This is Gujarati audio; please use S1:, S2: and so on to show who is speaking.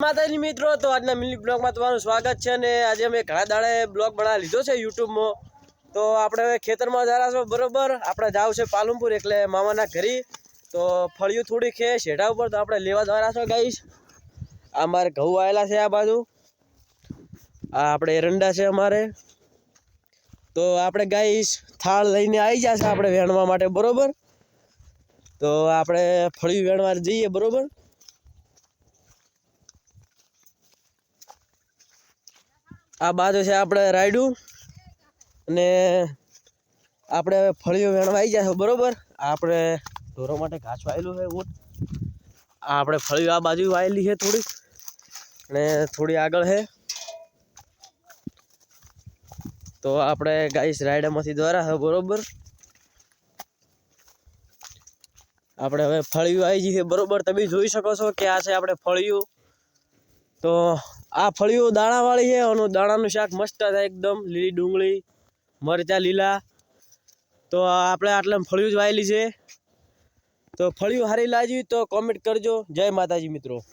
S1: માતાજી મિત્રો, તો આજના મિની બ્લોગમાં તમારું સ્વાગત છે અને આજે અમે ઘણા દાડે બ્લોગ બનાવી લીધો છે યુટ્યુબમાં. તો આપણે હવે ખેતરમાં જરા છો, બરોબર? આપણે જાવ છે પાલનપુર એટલે મામાના ઘરે. તો ફળિયું થોડી ખે શેઢા ઉપર તો આપણે લેવા દ્વારા છો ગાઈશ આ મારે ઘઉં આવેલા છે આ બાજુ. આ આપણે એરંડા છે અમારે. તો આપણે ગાઈશ થાળ લઈને આવી જશે આપણે વેણવા માટે, બરોબર? તો આપણે ફળિયું વેણવા જઈએ, બરોબર? આ બાજુ છે આપણે રાયડું અને આપણે હવે ફળીઓ વેણવા આવી જશે બરોબર? આપણે ઢોરો માટે ઘાસ વાયેલું છે ઊંટ આ આપણે ફળીઓ આ બાજુ વાયેલી છે થોડી અને થોડી આગળ છે. તો આપણે ગાઈસ રાયડામાંથી દ્વારા છે, બરોબર? આપણે હવે ફળિયું આવી જઈએ બરોબર? તમે જોઈ શકો છો કે આ છે આપણે ફળિયું તો આ ફળિયું દાણાવાળી છે, અને દાણાનું શાક મસ્ત થાય એકદમ. લીલી ડુંગળી, મરચાં, લીલા. તો આપણે આટલા ફળીઓ જ વાયેલી છે. તો ફળિયું સારી લાગી તો કોમેન્ટ કરજો. જય માતાજી મિત્રો.